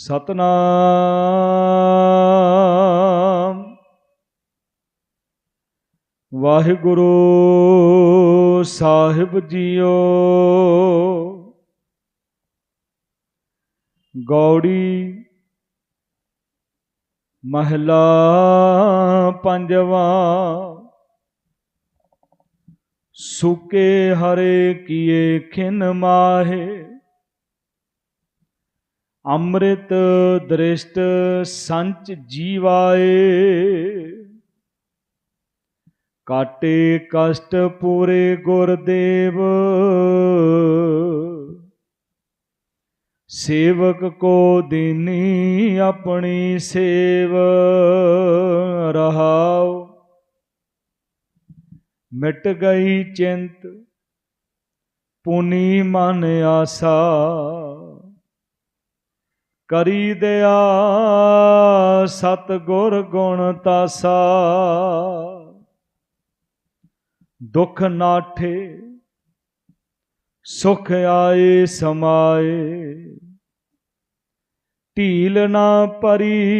ਸਤਨਾਮ। ਵਾਹਿਗੁਰੂ ਸਾਹਿਬ ਜੀਓ। ਗੌੜੀ ਮਹਲਾ ਪੰਜਵਾ। ਸੁਕੇ ਹਰੇ ਕੀਏ ਖਿਨ ਮਾਹੇ। ਅੰਮ੍ਰਿਤ ਦ੍ਰਿਸ਼ਟ ਸੰਚ ਜੀਵਾਏ। ਕਾਟੇ ਕਸ਼ਟ ਪੂਰੇ ਗੁਰਦੇਵ। ਸੇਵਕ ਕੋ ਦੇਨੀ ਆਪਣੀ ਸੇਵ। ਰਹਾਉ। ਮਿਟ ਗਈ ਚਿੰਤ, ਪੁਨੀ ਮਨ ਆਸਾ। ਕਰੀ ਦਿਆ ਸਤ ਗੁਰ ਗੁਣ ਤਾਸਾ। ਦੁਖ ਨਾਠੇ ਸੁਖ ਆਏ ਸਮਾਏ। ਢੀਲ ਨਾ ਪਰੀ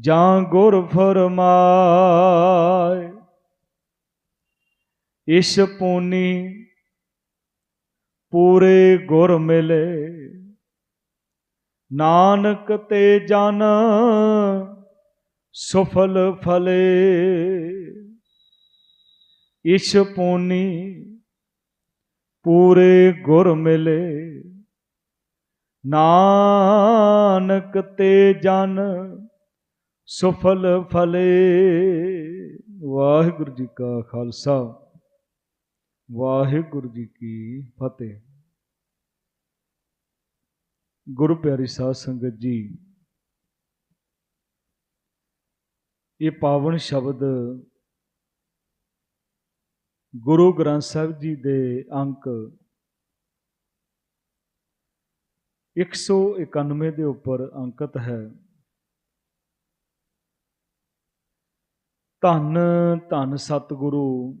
ਜਾਂ ਗੁਰ ਫਰਮਾਏ। ਇਸ ਪੂਨੀ ਪੂਰੇ ਗੁਰ ਮਿਲੇ। ਨਾਨਕ ਤੇ ਜਨ ਸੁਫਲ ਫਲੇ। ਇਸ ਪੂਨੀ ਪੂਰੇ ਗੁਰ ਮਿਲੇ। ਨਾਨਕ ਤੇ ਜਨ ਸੁਫਲ ਫਲੇ। ਵਾਹਿਗੁਰੂ ਜੀ ਕਾ ਖਾਲਸਾ। ਵਾਹਿਗੁਰੂ ਜੀ ਕੀ ਫਤਿਹ। ਗੁਰੂ ਪਿਆਰੀ ਸਾਧ ਸੰਗਤ ਜੀ, ਇਹ ਪਾਵਨ ਸ਼ਬਦ ਗੁਰੂ ਗ੍ਰੰਥ ਸਾਹਿਬ ਜੀ ਦੇ ਅੰਕ 191 ਦੇ ਉੱਪਰ ਅੰਕਿਤ ਹੈ। ਧੰਨ ਧੰਨ ਸਤਿਗੁਰੂ,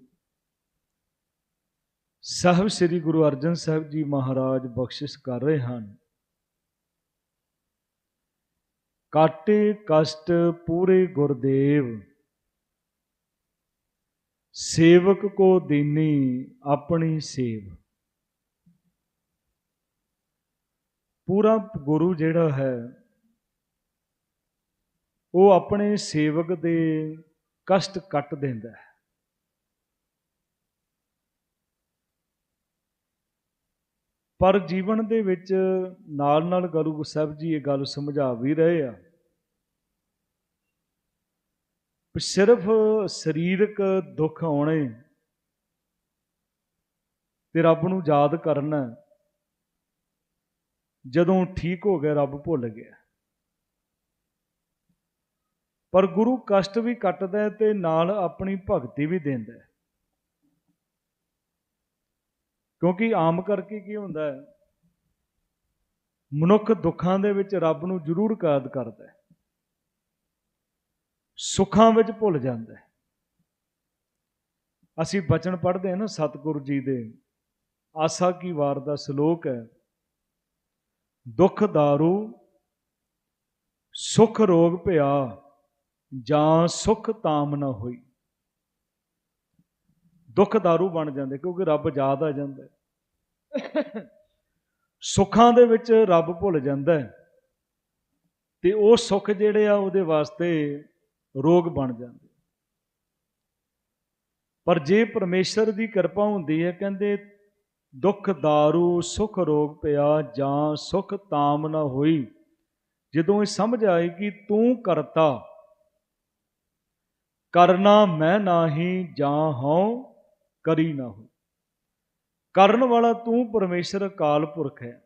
ਸਾਹਿਬ ਸ੍ਰੀ ਗੁਰੂ ਅਰਜਨ ਸਾਹਿਬ ਜੀ ਮਹਾਰਾਜ ਬਖਸ਼ਿਸ਼ ਕਰ ਰਹੇ ਹਨ। ਕਾਟੇ ਕਸ਼ਟ ਪੂਰੇ ਗੁਰਦੇਵ। ਸੇਵਕ ਕੋ ਦੀਨੀ ਆਪਣੀ ਸੇਵ। ਪੂਰਾ ਗੁਰੂ ਜਿਹੜਾ ਹੈ, ਉਹ ਆਪਣੇ ਸੇਵਕ ਦੇ ਕਸ਼ਟ ਕੱਟ ਦਿੰਦਾ ਹੈ। ਪਰ ਜੀਵਨ ਦੇ ਵਿੱਚ ਨਾਲ ਨਾਲ ਗੁਰੂ ਸਾਹਿਬ ਜੀ ਇਹ ਗੱਲ ਸਮਝਾ ਵੀ ਰਹੇ ਆ ਸਿਰਫ ਸਰੀਰਕ ਦੁੱਖ ਆਉਣੇ ਤੇ ਰੱਬ ਨੂੰ ਯਾਦ ਕਰਨਾ ਜਦੋਂ ਠੀਕ ਹੋ ਗਿਆ, ਰੱਬ ਭੁੱਲ ਗਿਆ। ਪਰ ਗੁਰੂ ਕਸ਼ਟ ਵੀ ਕੱਟਦਾ ਤੇ ਨਾਲ ਆਪਣੀ ਭਗਤੀ ਵੀ ਦਿੰਦਾ ਹੈ ਕਿਉਂਕਿ ਆਮ ਕਰਕੇ ਕੀ ਹੁੰਦਾ ਹੈ? ਮਨੁੱਖ ਦੁੱਖਾਂ ਦੇ ਵਿੱਚ ਰੱਬ ਨੂੰ ਜ਼ਰੂਰ ਕਾਦ ਕਰਦਾ ਹੈ। ਸੁੱਖਾਂ ਵਿੱਚ ਭੁੱਲ ਜਾਂਦਾ ਹੈ। ਅਸੀਂ ਬਚਨ ਪੜ੍ਹਦੇ ਹਾਂ ਨਾ, ਸਤਿਗੁਰੂ ਜੀ ਦੇ ਆਸਾ ਕੀ ਵਾਰ ਦਾ ਸ਼ਲੋਕ ਹੈ, ਦੁੱਖ ਦਾਰੂ, ਸੁਖ ਰੋਗ ਭਿਆ ਜਾਂ ਸੁਖ ਤਾਮ ਨਾ ਹੋਈ। ਦੁੱਖ दारू ਬਣ ਜਾਂਦੇ ਕਿਉਂਕਿ ਰੱਬ ਯਾਦ ਆ ਜਾਂਦਾ ਸੁੱਖਾਂ ਦੇ ਵਿੱਚ ਰੱਬ ਭੁੱਲ ਜਾਂਦਾ ਹੈ ਤੇ ਉਹ ਸੁੱਖ ਜਿਹੜੇ ਆ ਉਹਦੇ ਵਾਸਤੇ ਰੋਗ ਬਣ ਜਾਂਦੇ ਪਰ ਜੇ ਪਰਮੇਸ਼ਰ ਦੀ ਕਿਰਪਾ ਹੁੰਦੀ ਹੈ ਕਹਿੰਦੇ ਦੁੱਖ दारू ਸੁਖ ਰੋਗ ਪਿਆ ਜਾਂ ਸੁਖ ਤਾਮ ਨਾ ਹੋਈ ਜਦੋਂ ਇਹ ਸਮਝ ਆਏ ਕਿ ਤੂੰ ਕਰਤਾ ਕਰਨਾ ਮੈਂ ਨਾਹੀ ਜਾਂ ਹਉ ਕਰੀ ਨਾ ਹੋ ਕਰਨ ਵਾਲਾ ਤੂੰ ਪਰਮੇਸ਼ਰ ਅਕਾਲ ਪੁਰਖ ਹੈ।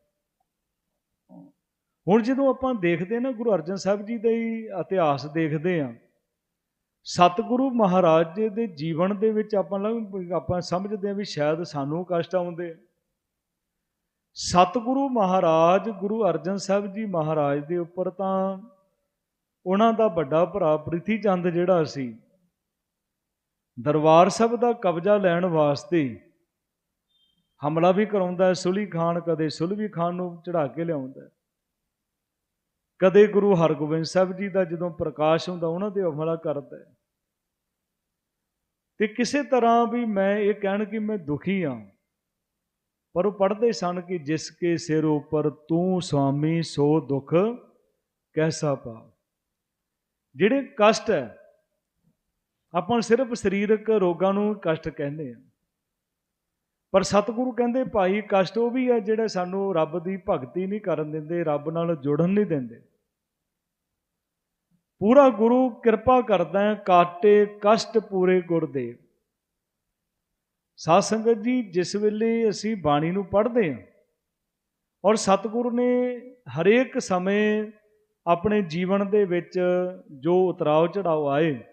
ਹੁਣ ਜਦੋਂ ਆਪਾਂ ਦੇਖਦੇ ਨਾ ਗੁਰੂ ਅਰਜਨ ਸਾਹਿਬ ਜੀ ਦਾ ਹੀ ਇਤਿਹਾਸ ਦੇਖਦੇ ਆਂ ਸਤਿਗੁਰੂ ਮਹਾਰਾਜ ਜੀ ਦੇ ਜੀਵਨ ਦੇ ਵਿੱਚ ਆਪਾਂ ਆਪਾਂ ਸਮਝਦੇ ਆਂ ਵੀ ਸ਼ਾਇਦ ਸਾਨੂੰ ਕਸ਼ਟ ਆਉਂਦੇ ਸਤਿਗੁਰੂ ਮਹਾਰਾਜ, ਗੁਰੂ ਅਰਜਨ ਸਾਹਿਬ ਜੀ ਮਹਾਰਾਜ ਦੇ ਉੱਪਰ ਤਾਂ ਉਹਨਾਂ ਦਾ ਵੱਡਾ ਭਰਾ ਪ੍ਰਿਥੀ ਚੰਦ ਜਿਹੜਾ ਸੀ ਦਰਬਾਰ ਸਾਹਿਬ ਦਾ ਕਬਜ਼ਾ ਲੈਣ ਵਾਸਤੇ ਹਮਲਾ ਵੀ ਕਰਾਉਂਦਾ ਹੈ, ਸੁਲੀ ਖਾਨ ਕਦੇ ਸੁਲਵੀ ਖਾਨ ਨੂੰ ਚੜਾ ਕੇ ਲਿਆਉਂਦਾ ਕਦੇ ਗੁਰੂ ਹਰਗੋਬਿੰਦ ਸਾਹਿਬ ਜੀ ਦਾ ਜਦੋਂ ਪ੍ਰਕਾਸ਼ ਹੁੰਦਾ, ਉਹਨਾਂ ਤੇ ਹਮਲਾ ਕਰਦਾ ਹੈ। ਤੇ ਕਿਸੇ ਤਰ੍ਹਾਂ ਵੀ ਮੈਂ ਇਹ ਕਹਿਣ ਕਿ ਮੈਂ ਦੁਖੀ ਹਾਂ, ਪਰ ਉਹ ਪੜ੍ਹਦੇ ਸਨ ਕਿ ਜਿਸ ਕੇ ਸਿਰ ਉੱਪਰ ਤੂੰ ਸੁਆਮੀ ਸੋ ਦੁੱਖ ਕੈਸਾ ਪਾ। ਜਿਹੜੇ ਕਸ਼ਟ ਹੈ ਆਪਾਂ ਸਿਰਫ ਸਰੀਰਕ ਰੋਗਾਂ ਨੂੰ ਕਸ਼ਟ ਕਹਿੰਦੇ ਆ ਪਰ ਸਤਿਗੁਰੂ ਕਹਿੰਦੇ, ਭਾਈ, ਕਸ਼ਟ ਉਹ ਵੀ ਹੈ ਜਿਹੜੇ ਸਾਨੂੰ ਰੱਬ ਦੀ ਭਗਤੀ ਨਹੀਂ ਕਰਨ ਦਿੰਦੇ, ਰੱਬ ਨਾਲ ਜੁੜਨ ਨਹੀਂ ਦਿੰਦੇ। ਪੂਰਾ ਗੁਰੂ ਕਿਰਪਾ ਕਰਦਾ ਹੈ, ਕਾਟੇ ਕਸ਼ਟ ਪੂਰੇ ਗੁਰਦੇਵ। ਸਾਧ ਸੰਗਤ ਜੀ, ਜਿਸ ਵੇਲੇ ਅਸੀਂ ਬਾਣੀ ਨੂੰ ਪੜ੍ਹਦੇ ਹਾਂ ਔਰ ਸਤਿਗੁਰੂ ਨੇ ਹਰੇਕ ਸਮੇਂ ਆਪਣੇ ਜੀਵਨ ਦੇ ਵਿੱਚ ਜੋ ਉਤਰਾਅ ਚੜਾਓ ਆਏ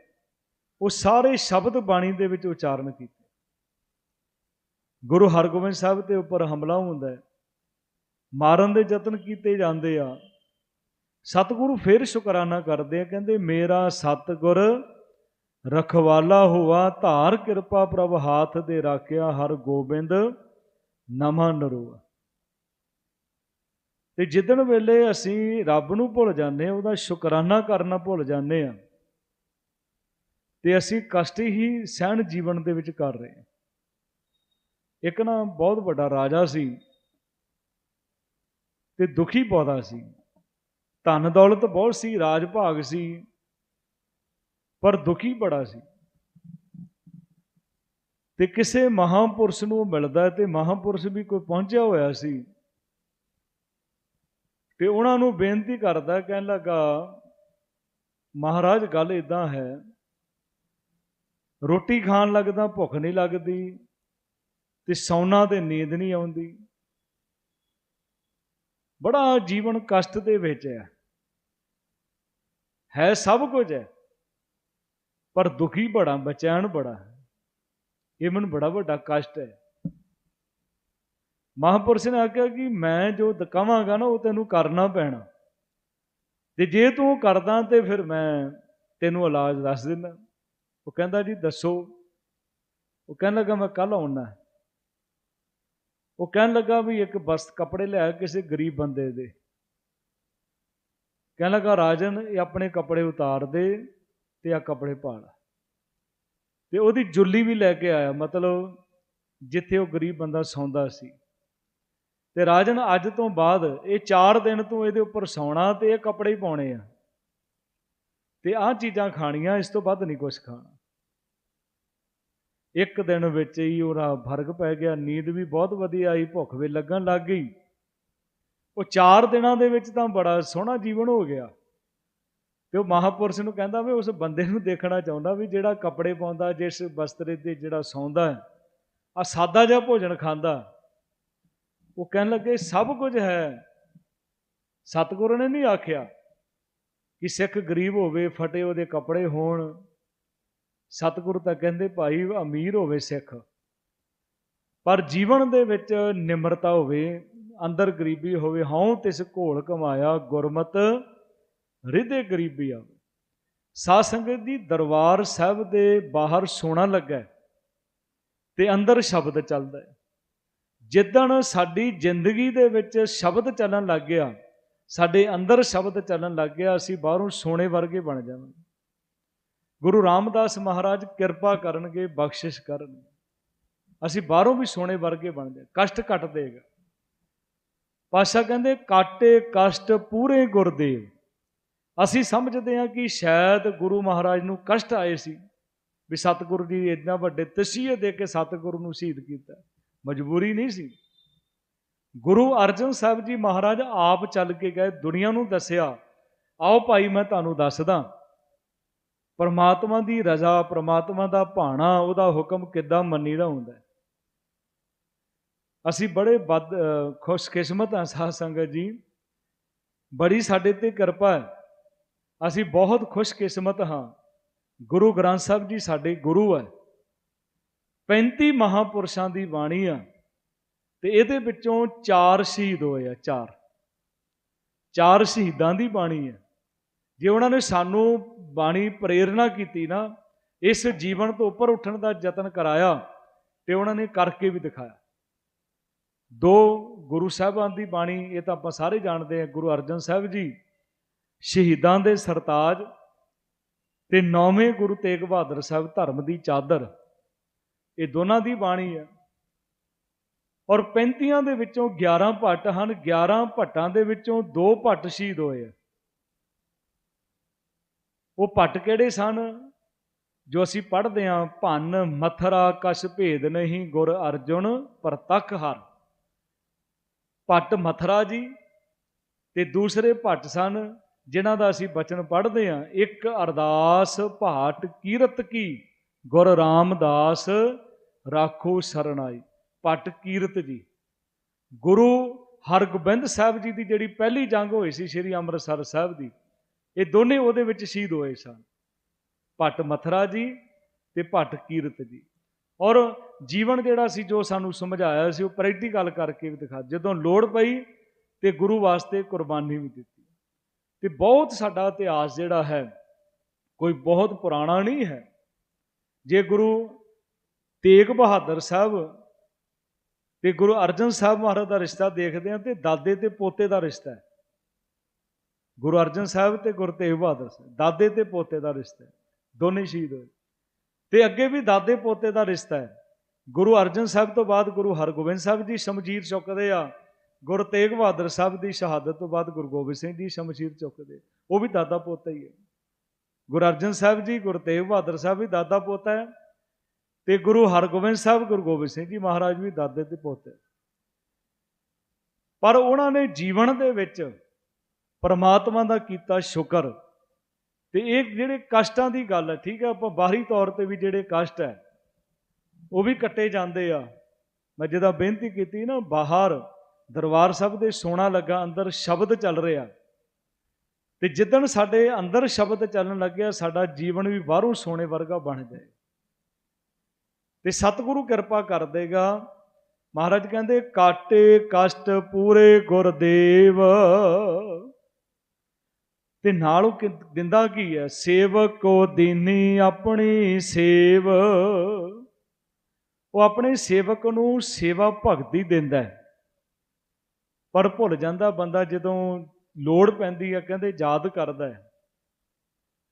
ਉਹ ਸਾਰੇ ਸ਼ਬਦ ਬਾਣੀ ਦੇ ਵਿੱਚ ਉਚਾਰਨ ਕੀਤੇ। ਗੁਰੂ ਹਰਗੋਬਿੰਦ ਸਾਹਿਬ ਦੇ ਉੱਪਰ ਹਮਲਾ ਹੁੰਦਾ ਹੈ। ਮਾਰਨ ਦੇ ਯਤਨ ਕੀਤੇ ਜਾਂਦੇ ਆ। ਸਤਿਗੁਰੂ ਫਿਰ ਸ਼ੁਕਰਾਨਾ ਕਰਦੇ ਆ, ਕਹਿੰਦੇ, ਮੇਰਾ ਸਤਿਗੁਰ ਰਖਵਾਲਾ ਹੋਆ, ਧਾਰ ਕਿਰਪਾ ਪ੍ਰਭ ਹਾਥ ਦੇ ਰਾਖਿਆ ਹਰ ਗੋਬਿੰਦ ਨਮਾ ਨਰੂਆ। ਤੇ ਜਿੱਦਣ ਵੇਲੇ ਅਸੀਂ ਰੱਬ ਨੂੰ ਭੁੱਲ ਜਾਂਦੇ ਆ ਉਹਦਾ ਸ਼ੁਕਰਾਨਾ ਕਰਨਾ ਭੁੱਲ ਜਾਂਦੇ ਆ ਤੇ ਅਸੀਂ ਕਸ਼ਟ ਹੀ ਸਹਿਣ ਜੀਵਨ ਦੇ ਵਿੱਚ ਕਰ ਰਹੇ ਹਾਂ। ਇੱਕ ਨਾ ਬਹੁਤ ਵੱਡਾ ਰਾਜਾ ਸੀ ਤੇ ਦੁਖੀ ਬਹੁਤਾ ਸੀ। ਧਨ ਦੌਲਤ ਬਹੁਤ ਸੀ, ਰਾਜ ਭਾਗ ਸੀ, ਪਰ ਦੁਖੀ ਬੜਾ ਸੀ। ਤੇ ਕਿਸੇ ਮਹਾਪੁਰਸ਼ ਨੂੰ ਮਿਲਦਾ ਤੇ ਮਹਾਪੁਰਸ਼ ਵੀ ਕੋਈ ਪਹੁੰਚਿਆ ਹੋਇਆ ਸੀ ਤੇ ਉਹਨਾਂ ਨੂੰ ਬੇਨਤੀ ਕਰਦਾ, ਕਹਿਣ ਲੱਗਾ, ਮਹਾਰਾਜ, ਗੱਲ ਇਦਾਂ ਹੈ ਰੋਟੀ ਖਾਣ ਲੱਗਦਾ, ਭੁੱਖ ਨਹੀਂ ਲੱਗਦੀ ਤੇ ਸੌਣਾ ਤੇ ਨੀਂਦ ਨਹੀਂ ਆਉਂਦੀ। ਬੜਾ ਜੀਵਨ ਕਸ਼ਟ ਦੇ ਵਿੱਚ ਹੈ। ਹੈ ਸਭ ਕੁਝ ਹੈ, ਪਰ ਦੁਖੀ ਬੜਾ, ਬਚੈਨ ਬੜਾ ਹੈ। ਇਹ ਮਨ ਬੜਾ ਵੱਡਾ ਕਸ਼ਟ ਹੈ। ਮਹਾਪੁਰਸ਼ ਨੇ ਆਖਿਆ ਕਿ ਮੈਂ ਜੋ ਦਕਾਵਾਂਗਾ ਨਾ, ਉਹ ਤੈਨੂੰ ਕਰਨਾ ਪੈਣਾ। ਤੇ ਜੇ ਤੂੰ ਕਰਦਾ ਤੇ ਫਿਰ ਮੈਂ ਤੈਨੂੰ ਇਲਾਜ ਦੱਸ ਦਿੰਦਾ। ਉਹ ਕਹਿੰਦਾ ਜੀ, ਦੱਸੋ। ਉਹ ਕਹਿਣ ਲੱਗਾ, ਮੈਂ ਕੱਲ ਆਉਣਾ ਉਹ ਕਹਿਣ ਲੱਗਾ ਵੀ ਇੱਕ ਬਸ ਕੱਪੜੇ ਲਿਆ ਕਿਸੇ ਗਰੀਬ ਬੰਦੇ ਦੇ। ਕਹਿਣ ਲੱਗਾ, ਰਾਜਨ, ਇਹ ਆਪਣੇ ਕੱਪੜੇ ਉਤਾਰ ਦੇ ਤੇ ਆ ਕੱਪੜੇ ਪਾ ਲੈ। ਤੇ ਉਹਦੀ ਜੁੱਲੀ ਵੀ ਲੈ ਕੇ ਆਇਆ, ਮਤਲਬ ਜਿੱਥੇ ਉਹ ਗਰੀਬ ਬੰਦਾ ਸੌਂਦਾ ਸੀ। ਤੇ ਰਾਜਨ, ਅੱਜ ਤੋਂ ਬਾਅਦ ਇਹ 4 ਦਿਨ ਤੋਂ ਇਹਦੇ ਉੱਪਰ ਸੌਣਾ ਤੇ ਇਹ ਕੱਪੜੇ ਹੀ ਪਾਉਣੇ ਆ। ਤੇ ਆਹ ਚੀਜ਼ਾਂ ਖਾਣੀਆਂ, ਇਸ ਤੋਂ ਵੱਧ ਨਹੀਂ ਕੁਝ ਖਾਣਾ। ਇੱਕ ਦਿਨ ਵਿੱਚ ਹੀ ਉਹਦਾ ਫ਼ਰਕ ਪੈ ਗਿਆ, ਨੀਂਦ ਵੀ ਬਹੁਤ ਵਧੀਆ ਆਈ, ਭੁੱਖ ਵੀ ਲੱਗਣ ਲੱਗ ਗਈ। ਉਹ 4 ਦਿਨਾਂ ਦੇ ਵਿੱਚ ਤਾਂ ਬੜਾ ਸੋਹਣਾ ਜੀਵਨ ਹੋ ਗਿਆ। ਤੇ ਉਹ ਮਹਾਪੁਰਸ਼ ਨੂੰ ਕਹਿੰਦਾ ਵੀ ਉਸ ਬੰਦੇ ਨੂੰ ਦੇਖਣਾ ਚਾਹੁੰਦਾ ਵੀ ਜਿਹੜਾ ਕੱਪੜੇ ਪਾਉਂਦਾ, ਜਿਸ ਬਸਤਰੇ ਤੇ ਜਿਹੜਾ ਸੌਂਦਾ ਆ ਸਾਦਾ ਜਿਹਾ ਭੋਜਨ ਖਾਂਦਾ। ਉਹ ਕਹਿਣ ਲੱਗੇ, ਸਭ ਕੁਝ ਹੈ। ਸਤਿਗੁਰੂ ਨੇ ਨਹੀਂ ਆਖਿਆ। ਕਿ ਸਿੱਖ ਗਰੀਬ ਹੋਵੇ, ਫਟੇ ਉਹਦੇ ਕੱਪੜੇ ਹੋਣ। ਸਤਿਗੁਰੂ ਤਾਂ ਕਹਿੰਦੇ, ਭਾਈ, ਅਮੀਰ ਹੋਵੇ ਸਿੱਖ, ਪਰ ਜੀਵਨ ਦੇ ਵਿੱਚ ਨਿਮਰਤਾ ਹੋਵੇ, ਅੰਦਰ ਗਰੀਬੀ ਹੋਵੇ, ਹਉ ਤਿਸ ਘੋਲ ਕਮਾਇਆ, ਗੁਰਮਤ ਹਿਰਦੇ ਗਰੀਬੀ ਆਵੇ। ਸਾਧ ਸੰਗਤ ਦੀ ਦਰਬਾਰ ਸਾਹਿਬ ਦੇ ਬਾਹਰ ਸੋਨਾ ਲੱਗਾ ਤੇ ਅੰਦਰ ਸ਼ਬਦ ਚੱਲਦਾ ਜਿੱਦਣ ਸਾਡੀ ਜ਼ਿੰਦਗੀ ਦੇ ਵਿੱਚ ਸ਼ਬਦ ਚੱਲਣ ਲੱਗ ਗਿਆ ਸਾਡੇ ਅੰਦਰ ਸ਼ਬਦ ਚੱਲਣ ਲੱਗ ਗਿਆ, ਅਸੀਂ ਬਾਹਰੋਂ ਸੋਨੇ ਵਰਗੇ ਬਣ ਜਾਵਾਂਗੇ। ਗੁਰੂ ਰਾਮਦਾਸ ਮਹਾਰਾਜ ਕਿਰਪਾ ਕਰਨਗੇ, ਬਖਸ਼ਿਸ਼ ਕਰਨਗੇ। ਅਸੀਂ ਬਾਹਰੋਂ ਵੀ ਸੋਨੇ ਵਰਗੇ ਬਣ ਜਾ ਕਸ਼ਟ ਕੱਟ ਦੇਗਾ ਪਾਸ਼ਾ ਕਹਿੰਦੇ, ਕਾਟੇ ਕਸ਼ਟ ਪੂਰੇ ਗੁਰਦੇਵ। ਅਸੀਂ ਸਮਝਦੇ ਹਾਂ ਕਿ ਸ਼ਾਇਦ ਗੁਰੂ ਮਹਾਰਾਜ ਨੂੰ ਕਸ਼ਟ ਆਏ ਸੀ ਵੀ ਸਤਿਗੁਰੂ ਜੀ ਇੰਨਾ ਵੱਡੇ ਤਸੀਹੇ ਦੇ ਕੇ ਸਤਿਗੁਰੂ ਨੂੰ ਸ਼ਹੀਦ ਕੀਤਾ। ਮਜਬੂਰੀ ਨਹੀਂ ਸੀ। ਗੁਰੂ ਅਰਜਨ ਸਾਹਿਬ ਜੀ ਮਹਾਰਾਜ ਆਪ ਚੱਲ ਕੇ ਗਏ, ਦੁਨੀਆ ਨੂੰ ਦੱਸਿਆ, ਆਓ ਭਾਈ ਮੈਂ ਤੁਹਾਨੂੰ ਦੱਸਦਾ, ਪਰਮਾਤਮਾ ਦੀ ਰਜ਼ਾ, ਪਰਮਾਤਮਾ ਦਾ ਭਾਣਾ, ਉਹਦਾ ਹੁਕਮ ਕਿੱਦਾਂ ਮੰਨੀਦਾ ਹੁੰਦਾ ਅਸੀਂ ਬੜੇ ਬਦ ਖੁਸ਼ਕਿਸਮਤ ਹਾਂ ਸਾਧ ਸੰਗਤ ਜੀ, ਬੜੀ ਸਾਡੇ ਤੇ ਕਿਰਪਾ ਹੈ, ਅਸੀਂ ਬਹੁਤ ਖੁਸ਼ਕਿਸਮਤ ਹਾਂ, ਗੁਰੂ ਗ੍ਰੰਥ ਸਾਹਿਬ ਜੀ ਸਾਡੇ ਗੁਰੂ ਹੈ 35 ਮਹਾਪੁਰਸ਼ਾਂ ਦੀ ਬਾਣੀ ਆ ਤੇ ਇਹਦੇ ਵਿੱਚੋਂ ਚਾਰ ਸ਼ਹੀਦ ਹੋਏ ਆ, ਚਾਰ। ਚਾਰ ਸ਼ਹੀਦਾਂ ਦੀ ਬਾਣੀ ਹੈ ਜੇ ਉਹਨਾਂ ਨੇ ਸਾਨੂੰ ਬਾਣੀ ਪ੍ਰੇਰਣਾ ਕੀਤੀ ਨਾ, ਇਸ ਜੀਵਨ ਤੋਂ ਉੱਪਰ ਉੱਠਣ ਦਾ ਯਤਨ ਕਰਾਇਆ ਤੇ ਉਹਨਾਂ ਨੇ ਕਰਕੇ ਵੀ ਦਿਖਾਇਆ। ਦੋ ਗੁਰੂ ਸਾਹਿਬਾਨ ਦੀ ਬਾਣੀ, ਇਹ ਤਾਂ ਆਪਾਂ ਸਾਰੇ ਜਾਣਦੇ ਆ, ਗੁਰੂ ਅਰਜਨ ਸਾਹਿਬ ਜੀ, ਸ਼ਹੀਦਾਂ ਦੇ ਸਰਤਾਜ ਤੇ ਨੌਵੇਂ ਗੁਰੂ ਤੇਗ ਬਹਾਦਰ ਸਾਹਿਬ ਧਰਮ ਦੀ ਚਾਦਰ। ਇਹ ਦੋਨਾਂ ਦੀ ਬਾਣੀ ਹੈ ਔਰ 35 ਦੇ ਵਿੱਚੋਂ 11 ਭੱਟ ਹਨ 11 ਭੱਟਾਂ ਦੇ ਵਿੱਚੋਂ ਦੋ ਭੱਟ ਸ਼ਹੀਦ ਹੋਏ ਉਹ ਭੱਟ ਕਿਹੜੇ ਸਨ? ਜੋ ਅਸੀਂ ਪੜ੍ਹਦੇ ਹਾਂ, ਭੰਨ, ਮਥਰਾ ਕਛ ਭੇਦ ਨਹੀਂ, ਗੁਰ ਅਰਜੁਨ, ਪ੍ਰਤੱਖ ਹਰ। ਭੱਟ ਮਥਰਾ ਜੀ ਤੇ ਦੂਸਰੇ ਭੱਟ ਸਨ, ਜਿਨ੍ਹਾਂ ਦਾ ਅਸੀਂ ਬਚਨ ਪੜ੍ਹਦੇ ਹਾਂ, ਇੱਕ ਅਰਦਾਸ ਭਾਟ ਕੀਰਤ ਕੀ, ਗੁਰ ਰਾਮਦਾਸ, ਰਾਖੋ ਸਰਣਾਈ ਭੱਟ ਕੀਰਤ ਜੀ। ਗੁਰੂ ਹਰਗੋਬਿੰਦ ਸਾਹਿਬ ਜੀ ਦੀ ਜਿਹੜੀ ਪਹਿਲੀ ਜੰਗ ਹੋਈ ਸੀ ਸ੍ਰੀ ਅੰਮ੍ਰਿਤਸਰ ਸਾਹਿਬ ਦੀ, ਇਹ ਦੋਨੇ ਉਹਦੇ ਵਿੱਚ ਸ਼ਹੀਦ ਹੋਏ ਸਨ। ਭੱਟ ਮਥਰਾ ਜੀ ਤੇ ਭੱਟ ਕੀਰਤ ਜੀ। ਔਰ ਜੀਵਨ ਜਿਹੜਾ ਸੀ ਜੋ ਸਾਨੂੰ ਸਮਝਾਇਆ ਸੀ, ਉਹ ਪ੍ਰੈਕਟੀਕਲ ਕਰਕੇ ਵੀ ਦਿਖਾ। ਜਦੋਂ ਲੋੜ ਪਈ ਤੇ ਗੁਰੂ ਵਾਸਤੇ ਕੁਰਬਾਨੀ ਵੀ ਦਿੱਤੀ। ਤੇ ਬਹੁਤ ਸਾਡਾ ਇਤਿਹਾਸ ਜਿਹੜਾ ਹੈ, ਕੋਈ ਬਹੁਤ ਪੁਰਾਣਾ ਨਹੀਂ ਹੈ। ਜੇ ਗੁਰੂ ਤੇਗ ਬਹਾਦਰ ਸਾਹਿਬ ਤੇ ਗੁਰੂ ਅਰਜਨ ਸਾਹਿਬ ਮਹਾਰਾਜ ਦਾ ਰਿਸ਼ਤਾ ਦੇਖਦੇ ਹਾਂ ਤੇ ਦਾਦੇ ਤੇ ਪੋਤੇ ਦਾ ਰਿਸ਼ਤਾ ਹੈ। ਗੁਰੂ ਅਰਜਨ ਸਾਹਿਬ ਤੇ ਗੁਰੂ ਤੇਗ ਬਹਾਦਰ ਸਾਹਿਬ, ਦਾਦੇ ਤੇ ਪੋਤੇ ਦਾ ਰਿਸ਼ਤਾ ਹੈ, ਦੋਨੇ ਸ਼ਹੀਦ ਹੋਏ। ਤੇ ਅੱਗੇ ਵੀ ਦਾਦੇ ਪੋਤੇ ਦਾ ਰਿਸ਼ਤਾ ਹੈ। ਗੁਰੂ ਅਰਜਨ ਸਾਹਿਬ ਤੋਂ ਬਾਅਦ ਗੁਰੂ ਹਰਗੋਬਿੰਦ ਸਾਹਿਬ ਜੀ ਸ਼ਮਸ਼ੀਰ ਚੁੱਕਦੇ ਆ, ਗੁਰੂ ਤੇਗ ਬਹਾਦਰ ਸਾਹਿਬ ਦੀ ਸ਼ਹਾਦਤ ਤੋਂ ਬਾਅਦ ਗੁਰੂ ਗੋਬਿੰਦ ਸਿੰਘ ਜੀ ਸ਼ਮਸ਼ੀਰ ਚੁੱਕਦੇ, ਉਹ ਵੀ ਦਾਦਾ ਪੋਤਾ ਹੀ ਹੈ। ਗੁਰੂ ਅਰਜਨ ਸਾਹਿਬ ਜੀ, ਗੁਰੂ ਤੇਗ ਬਹਾਦਰ ਸਾਹਿਬ ਵੀ ਦਾਦਾ ਪੋਤਾ ਹੈ। ਤੇ ਗੁਰੂ ਹਰਗੋਬਿੰਦ ਸਾਹਿਬ, ਗੁਰੂ ਗੋਬਿੰਦ ਸਿੰਘ ਜੀ ਮਹਾਰਾਜ ਵੀ ਦਾਦੇ ਤੇ ਪੋਤੇ। ਪਰ ਉਹਨਾਂ ਨੇ ਜੀਵਨ ਦੇ ਵਿੱਚ ਪਰਮਾਤਮਾ ਦਾ ਕੀਤਾ ਸ਼ੁਕਰ। ਤੇ ਇਹ ਜਿਹੜੇ ਕਸ਼ਟਾਂ ਦੀ ਗੱਲ ਹੈ, ਠੀਕ ਹੈ, ਆਪਾਂ ਬਾਹਰੀ ਤੌਰ ਤੇ ਵੀ ਜਿਹੜੇ ਕਸ਼ਟ ਹੈ, ਉਹ ਵੀ ਕੱਟੇ ਜਾਂਦੇ ਆ। ਮੈਂ ਜਿਹਦਾ ਬੇਨਤੀ ਕੀਤੀ ਨਾ, ਬਾਹਰ ਦਰਬਾਰ ਸਾਹਿਬ ਦੇ ਸੋਨਾ ਲੱਗਾ, ਅੰਦਰ ਸ਼ਬਦ ਚੱਲ ਰਿਹਾ। ਤੇ ਜਿੱਦਣ ਸਾਡੇ ਅੰਦਰ ਸ਼ਬਦ ਚੱਲਣ ਲੱਗਿਆ, ਸਾਡਾ ਜੀਵਨ ਵੀ ਬਾਹਰੋਂ ਸੋਨੇ ਵਰਗਾ ਬਣ ਜਾਏ। ਤੇ ਸਤਿਗੁਰੂ ਕਿਰਪਾ ਕਰ ਦੇਗਾ। ਮਹਾਰਾਜ ਕਹਿੰਦੇ, ਕਾਟੇ ਕਸ਼ਟ ਪੂਰੇ ਗੁਰਦੇਵ। ਤੇ ਨਾਲ ਉਹ ਕਿ- ਦਿੰਦਾ ਕੀ ਹੈ? ਸੇਵਕ ਕੋ ਦੀਨੀ ਆਪਣੀ ਸੇਵ। ਉਹ ਆਪਣੇ ਸੇਵਕ ਨੂੰ ਸੇਵਾ ਭਗਤੀ ਦਿੰਦਾ ਪਰ ਭੁੱਲ ਜਾਂਦਾ ਬੰਦਾ ਜਦੋਂ ਲੋੜ ਪੈਂਦੀ ਹੈ, ਕਹਿੰਦੇ ਯਾਦ ਕਰਦਾ ਹੈ।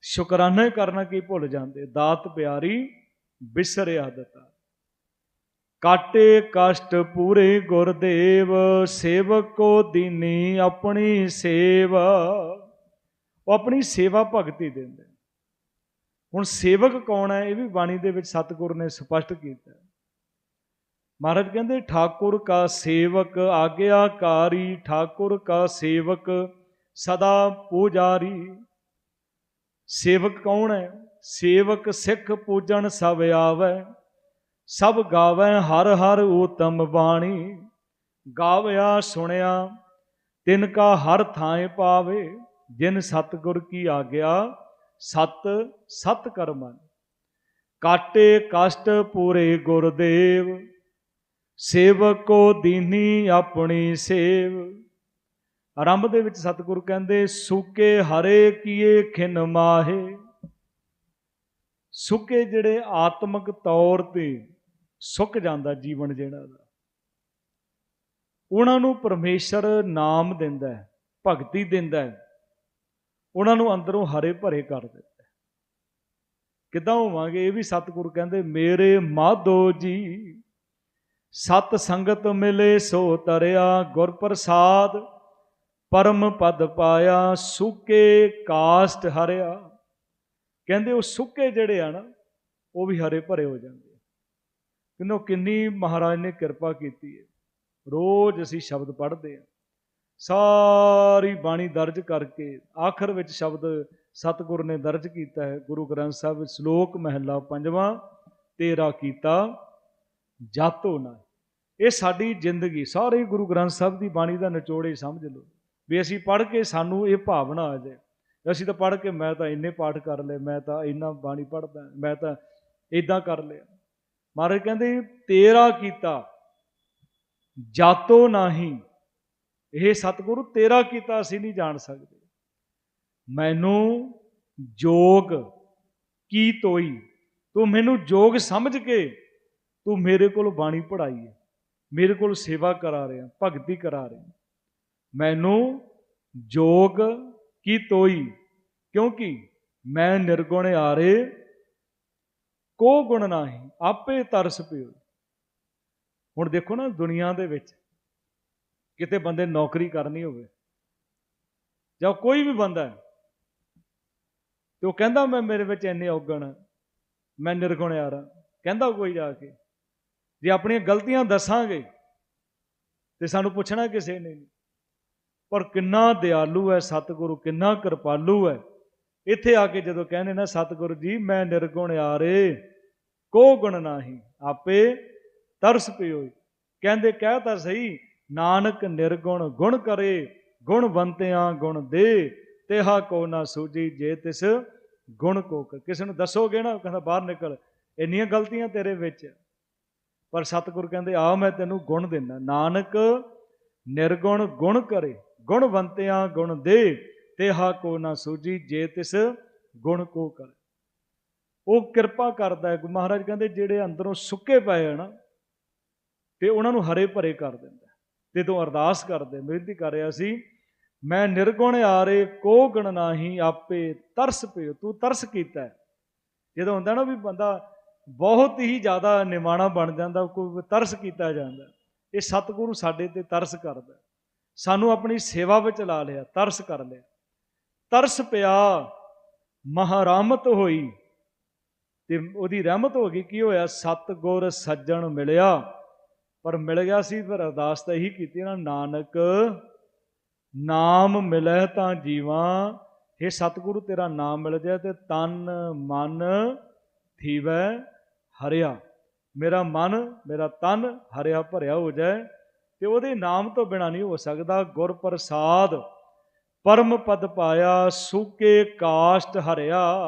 ਸ਼ੁਕਰਾਨਾ ਕਰਨਾ ਕੀ ਭੁੱਲ ਜਾਂਦੇ। ਦਾਤ ਪਿਆਰੀ ਬਿਸਰਿਆ ਦਿੱਤਾ। ਕਾਟੇ ਕਸ਼ਟ ਪੂਰੇ ਗੁਰਦੇਵ, ਸੇਵਕ ਕੋ ਦੀਨੀ ਆਪਣੀ ਸੇਵ। ਉਹ ਆਪਣੀ ਸੇਵਾ ਭਗਤੀ ਦਿੰਦੇ। ਹੁਣ ਸੇਵਕ ਕੌਣ ਹੈ? ਇਹ ਵੀ ਬਾਣੀ ਦੇ ਵਿੱਚ ਸਤਿਗੁਰ ਨੇ ਸਪਸ਼ਟ ਕੀਤਾ। ਮਹਾਰਾਜ ਕਹਿੰਦੇ, ਠਾਕੁਰ ਕਾ ਸੇਵਕ ਆਗਿਆਕਾਰੀ ਠਾਕੁਰ ਕਾ ਸੇਵਕ ਸਦਾ ਪੂਜਾਰੀ। ਸੇਵਕ ਕੌਣ ਹੈ? ਸੇਵਕ ਸਿੱਖ ਪੂਜਣ ਸਭ ਆਵੈ, ਸਭ ਗਾਵੈ ਹਰ ਹਰ ਊਤਮ ਬਾਣੀ। ਗਾਵਿਆ ਸੁਣਿਆ, ਤਿਨ ਕਾ ਹਰ ਥਾਂ ਪਾਵੇ, ਜਿਨ ਸਤਗੁਰ ਕੀ ਆਗਿਆ, ਸਤ ਸਤ ਕਰਮਨ ਕਾਟੇ ਕਸ਼ਟ ਪੂਰੇ ਗੁਰਦੇਵ, ਸੇਵਕੋ ਦੀਨੀ ਆਪਣੀ ਸੇਵ। ਆਰੰਭ ਦੇ ਵਿੱਚ ਸਤਿਗੁਰ ਕਹਿੰਦੇ, ਸੂਕੇ ਹਰੇ ਕੀਏ ਖਿਨ ਮਾਹੇ। ਸੁੱਕੇ ਜਿਹੜੇ ਆਤਮਿਕ ਤੌਰ ਤੇ ਸੁੱਕ ਜਾਂਦਾ ਜੀਵਨ ਜਿਹੜਾ ਦਾ ਉਹਨਾਂ ਨੂੰ ਪਰਮੇਸ਼ਰ ਨਾਮ ਦਿੰਦਾ ਹੈ, ਭਗਤੀ ਦਿੰਦਾ ਹੈ। ਉਹਨਾਂ ਨੂੰ ਅੰਦਰੋਂ ਹਰੇ ਭਰੇ ਕਰ ਦਿੰਦਾ ਹੈ। ਕਿੱਦਾਂ ਹੋਵਾਂਗੇ? ਇਹ ਵੀ ਸਤਿਗੁਰ ਕਹਿੰਦੇ, ਮੇਰੇ ਮਾਧੋ ਜੀ, ਸਤ ਸੰਗਤ ਮਿਲੇ ਸੋ ਤਰਿਆ, ਗੁਰ ਪ੍ਰਸਾਦ, ਪਰਮ ਪਦ ਪਾਇਆ, ਸੁੱਕੇ ਕਾਸਟ ਹਰਿਆ। ਕਹਿੰਦੇ ਉਹ ਸੁੱਕੇ ਜਿਹੜੇ ਆ ਨਾ, ਉਹ ਵੀ ਹਰੇ ਭਰੇ ਹੋ ਜਾਂਦੇ ਕਿੰਨੋ ਕਿੰਨੀ ਮਹਾਰਾਜ ਨੇ ਕਿਰਪਾ ਕੀਤੀ ਹੈ ਰੋਜ਼ ਅਸੀਂ ਸ਼ਬਦ ਪੜ੍ਹਦੇ ਆ। ਸਾਰੀ ਬਾਣੀ ਦਰਜ ਕਰਕੇ ਆਖਰ ਵਿੱਚ ਸ਼ਬਦ ਸਤਿਗੁਰ ਨੇ ਦਰਜ ਕੀਤਾ ਹੈ। ਗੁਰੂ ਗ੍ਰੰਥ ਸਾਹਿਬ ਵਿੱਚ ਸ਼ਲੋਕ ਮਹਿਲਾ ਪੰਜਵਾਂ, ਤੇਰਾ ਕੀਤਾ ਜਾਤੋ ਨਾ। ਇਹ ਸਾਡੀ ਜ਼ਿੰਦਗੀ, ਸਾਰੇ ਗੁਰੂ ਗ੍ਰੰਥ ਸਾਹਿਬ ਦੀ ਬਾਣੀ ਦਾ ਨਿਚੋੜ ਹੀ ਸਮਝ ਲਓ। ਵੀ ਅਸੀਂ ਪੜ੍ਹ ਕੇ ਸਾਨੂੰ ਇਹ ਭਾਵਨਾ ਆ ਜਾਏ। ਅਸੀਂ ਤਾਂ ਪੜ੍ਹ ਕੇ ਮੈਂ ਤਾਂ ਇੰਨੇ ਪਾਠ ਕਰ ਲਏ, ਮੈਂ ਤਾਂ ਇੰਨਾ ਬਾਣੀ ਪੜ੍ਹਦਾ, ਮੈਂ ਤਾਂ ਇਦਾਂ ਕਰ ਲਿਆ। ਮਹਾਰਾਜ ਕਹਿੰਦੇ, ਤੇਰਾ ਕੀਤਾ, ਜਾਤੋ ਨਹੀਂ। ਇਹ ਸਤਿਗੁਰੂ ਤੇਰਾ ਕੀਤਾ, ਅਸੀਂ ਨਹੀਂ ਜਾਣ ਸਕਦੇ। ਮੈਨੂੰ ਜੋਗ ਕੀ ਤੋਈ? ਤੂੰ ਮੈਨੂੰ ਜੋਗ ਸਮਝ ਕੇ ਤੂੰ ਮੇਰੇ ਕੋਲ ਬਾਣੀ ਪੜਾਈ ਹੈ। ਮੇਰੇ ਕੋਲ ਸੇਵਾ ਕਰਾ ਰਿਹਾ, ਭਗਤੀ ਕਰਾ ਰਿਹਾ। ਮੈਨੂੰ ਜੋਗ ਕੀ ਤੋਈ? ਕਿਉਂਕਿ ਮੈਂ ਨਿਰਗੁਣ ਆਰੇ ਕੋ ਗੁਣ ਨਾਹੀ ਆਪੇ ਤਰਸ ਪਿਓ। ਹੁਣ ਦੇਖੋ ਨਾ ਦੁਨੀਆ ਦੇ ਵਿੱਚ ਕਿਤੇ ਬੰਦੇ ਨੌਕਰੀ ਕਰਨੀ ਹੋਵੇ ਜਾਂ ਕੋਈ ਵੀ ਬੰਦਾ ਹੈ ਤੇ ਉਹ ਕਹਿੰਦਾ ਮੈਂ ਮੇਰੇ ਵਿੱਚ ਇੰਨੇ ਔਗਣ ਆ, ਮੈਂ ਨਿਰਗੁਣ ਆ ਕਹਿੰਦਾ ਕੋਈ ਜਾ ਕੇ ਜੇ ਆਪਣੀਆਂ ਗਲਤੀਆਂ ਦੱਸਾਂਗੇ ਤੇ ਸਾਨੂੰ ਪੁੱਛਣਾ ਕਿਸੇ ਨੇ ਨਹੀਂ ਪਰ ਕਿੰਨਾ ਦਿਆਲੂ ਹੈ, ਸਤਿਗੁਰੂ ਕਿੰਨਾ ਕਿਰਪਾਲੂ ਹੈ। ਇੱਥੇ ਆ ਕੇ ਜਦੋਂ ਕਹਿੰਦੇ ਨਾ, ਸਤਿਗੁਰੂ ਜੀ, ਮੈਂ ਨਿਰਗੁਣ ਆਰੇ, ਕੋ ਗੁਣ ਨਾਹੀ, ਆਪੇ ਤਰਸ ਪਿਓ ਕਹਿੰਦੇ, ਕਹਿ ਤਾਂ ਸਹੀ, ਨਾਨਕ ਨਿਰਗੁਣ ਗੁਣ ਕਰੇ, ਗੁਣ ਬੰਤਿਆਂ ਗੁਣ ਦੇ, ਤੇਹਾ ਕੋ ਨਾ ਸੂਜੀ ਜੇ ਤਿਸ ਗੁਣ ਕੋ ਕਿਸੇ ਨੂੰ ਦੱਸੋਗੇ ਨਾ, ਉਹ ਕਹਿੰਦਾ, ਬਾਹਰ ਨਿਕਲ, ਇੰਨੀਆਂ ਗਲਤੀਆਂ ਤੇਰੇ ਵਿੱਚ। ਪਰ ਸਤਿਗੁਰ ਕਹਿੰਦੇ ਆ ਮੈਂ ਤੈਨੂੰ ਗੁਣ ਦਿੰਦਾ। ਨਾਨਕ ਨਿਰਗੁਣ ਗੁਣ ਕਰੇ। ਗੁਣਵੰਤਿਆਂ ਗੁਣ ਦੇ, ਤੇਹਾ ਕੋ ਨਾ ਸੂਜੀ ਜੇ ਤਿਸ ਗੁਣ ਕੋ ਕਰ। ਉਹ ਕਿਰਪਾ ਕਰਦਾ ਹੈ। ਮਹਾਰਾਜ ਕਹਿੰਦੇ, ਜਿਹੜੇ ਅੰਦਰੋਂ ਸੁੱਕੇ ਪਏ ਆ ਨਾ, ਤੇ ਉਹਨਾਂ ਨੂੰ ਹਰੇ ਭਰੇ ਕਰ ਦਿੰਦਾ ਤੇ ਤੂੰ ਅਰਦਾਸ ਕਰਦੇ ਮਿਹਨਤੀ ਕਰ ਰਿਹਾ ਸੀ, ਮੈਂ ਨਿਰਗੁਣ ਆਰੇ, ਕੋ ਗਣ ਨਾਹੀ, ਆਪੇ ਤਰਸ ਪਿਓ ਤੂੰ ਤਰਸ ਕੀਤਾ ਜਦੋਂ ਹੁੰਦਾ ਨਾ ਵੀ ਬੰਦਾ ਬਹੁਤ ਹੀ ਜ਼ਿਆਦਾ ਨਿਮਾਣਾ ਬਣ ਜਾਂਦਾ, ਕੋਈ ਤਰਸ ਕੀਤਾ ਜਾਂਦਾ, ਇਹ ਸਤਿਗੁਰੂ ਸਾਡੇ ਤੇ ਤਰਸ ਕਰਦਾ ਸਾਨੂੰ ਆਪਣੀ ਸੇਵਾ ਵਿੱਚ ਲਾ ਲਿਆ, ਤਰਸ ਕਰ ਲਿਆ। ਤਰਸ ਪਿਆ, ਮਹਾਰਾਮਤ ਹੋਈ ਤੇ ਉਹਦੀ ਰਹਿਮਤ ਹੋ ਗਈ। ਕੀ ਹੋਇਆ? ਸਤਗੁਰ ਸੱਜਣ ਮਿਲਿਆ, ਪਰ ਮਿਲ ਗਿਆ ਸੀ, ਫਿਰ ਅਰਦਾਸ ਤਾਂ ਇਹੀ ਕੀਤੀ ਨਾ, ਨਾਨਕ, ਨਾਮ ਮਿਲੇ ਤਾਂ ਜੀਵਾਂ ਇਹ ਸਤਿਗੁਰੂ, ਤੇਰਾ ਨਾਮ ਮਿਲ ਜਾਏ ਤੇ ਤਨ ਮਨ ਥੀਵੈ ਹਰਿਆ। ਮੇਰਾ ਮਨ, ਮੇਰਾ ਤਨ ਹਰਿਆ ਭਰਿਆ ਹੋ ਜਾਏ ਤੇ ਉਹਦੇ ਨਾਮ ਤੋਂ ਬਿਨਾ ਨਹੀਂ ਹੋ ਸਕਦਾ। ਗੁਰ ਪ੍ਰਸਾਦ ਪਰਮ ਪਦ ਪਾਇਆ, ਸੂਕੇ ਕਾਸ਼ਟ ਹਰਿਆ।